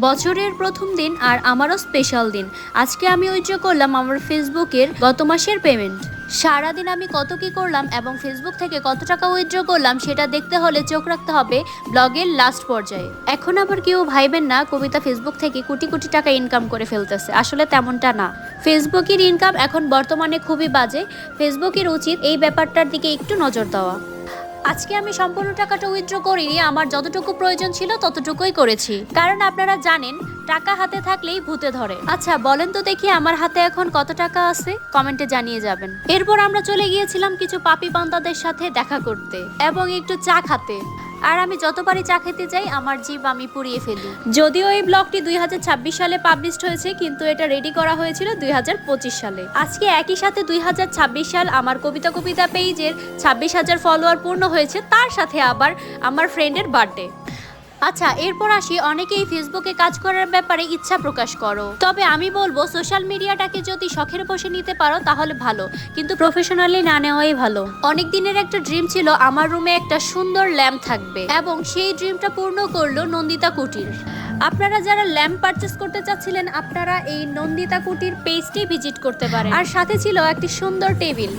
বছরের প্রথম দিন আর আমারও স্পেশাল দিন। আজকে আমি উইথড্র করলাম আমার ফেসবুকের গত মাসের পেমেন্ট সারাদিন আমি কত কি করলাম এবং ফেসবুক থেকে কত টাকা উইথড্র করলাম সেটা দেখতে হলে চোখ রাখতে হবে ব্লগের লাস্ট পর্যায়ে। এখন আবার কেউ ভাইবেন না, কবিতা ফেসবুক থেকে কোটি কোটি টাকা ইনকাম করে ফেলতেছে। আসলে তেমনটা না। ফেসবুকের ইনকাম এখন বর্তমানে খুবই বাজে। ফেসবুকের উচিত এই ব্যাপারটার দিকে একটু নজর দেওয়া। আজকে আমি সম্পূর্ণ টাকাটা উইথড্র করিনি, আমার যতটুকু প্রয়োজন ছিল ততটুকুই করেছি। কারণ আপনারা জানেন, টাকা হাতে থাকলেই ভূতে ধরে। আচ্ছা বলেন তো দেখি আমার হাতে এখন কত টাকা আছে? কমেন্টে জানিয়ে যাবেন। এরপর আমরা চলে গিয়েছিলাম কিছু পাপি বান্দাদের সাথে দেখা করতে এবং একটু চা খাতে। আর আমি যতবারই চা খেতে যাই, আমার জিভ আমি পুড়িয়ে ফেলি। যদিও এই ব্লগটি দুই হাজার ছাব্বিশ সালে পাবলিশড হয়েছে, কিন্তু এটা রেডি করা হয়েছিল দুই হাজার পঁচিশ সালে। আজকে একই সাথে দুই হাজার ছাব্বিশ সাল আমার কবিতা কবিতা পেজের ছাব্বিশ হাজার ফলোয়ার পূর্ণ হয়েছে, তার সাথে আবার আমার ফ্রেন্ডের বার্থডে আচ্ছা এরপর আসি, অনেকেই ফেসবুকে কাজ করার ব্যাপারে ইচ্ছা প্রকাশ করো। তবে আমি বলব সোশ্যাল মিডিয়াটাকে যদি শখের বসে নিতে পারো, তাহলে ভালো। কিন্তু প্রফেশনালি না নেওয়াই ভালো। অনেক দিনের একটা ড্রিম ছিল, আমার রুমে একটা সুন্দর ল্যাম্প থাকবে এবং সেই ড্রিমটা পূর্ণ করল নন্দিতা কুটির। আপনারা যারা ল্যাম্প পারচেস করতে চাচ্ছিলেন, আপনারা এই নন্দিতা কুটির পেজটি ভিজিট করতে পারেন। আর সাথে ছিল একটি সুন্দর টেবিল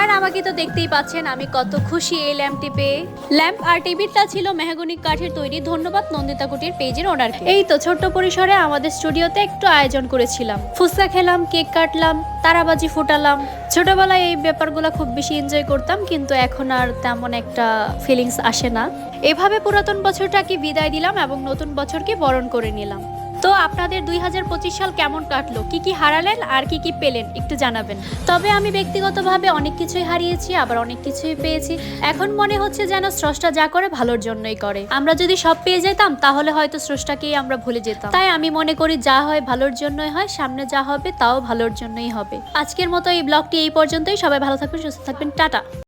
আর আমাকে তো দেখতেই পাচ্ছেন, আমি কত খুশি এই ল্যাম্পটি পেয়ে। ল্যাম্প আর টেবিলটা ছিল মেহগনি কাঠের তৈরি। ধন্যবাদ নন্দিতা কুটির পেজের ওনারকে এই তো ছোট্ট পরিসরে আমাদের স্টুডিওতে একটু আয়োজন করেছিলাম। ফুচকা খেলাম, কেক কাটলাম, তারাবাজি ফুটালাম। ছোটবেলায় এই ব্যাপারগুলো খুব বেশি এনজয় করতাম, কিন্তু এখন আর তেমন একটা ফিলিংস আসে না। এভাবে পুরাতন বছরটাকে বিদায় দিলাম এবং নতুন বছরকে বরণ করে নিলাম। তো আপনাদের দুই হাজার পঁচিশ সাল কেমন কাটলো? কি কি হারালেন আর কি কি পেলেন? একটু জানাবেন। তবে আমি ব্যক্তিগতভাবে অনেক কিছুই হারিয়েছি, আবার অনেক কিছুই পেয়েছি। এখন মনে হচ্ছে যেন স্রষ্টা যা করে, ভালোর জন্যই করে। আমরা যদি সব পেয়ে যেতাম, তাহলে হয়তো স্রষ্টাকেই আমরা ভুলে যেতাম। তাই আমি মনে করি যা হয় ভালোর জন্যই হয়, সামনে যা হবে, তাও ভালোর জন্যই হবে। আজকের মতো এই ব্লগটি এই পর্যন্তই। সবাই ভালো থাকবেন, সুস্থ থাকবেন। টাটা।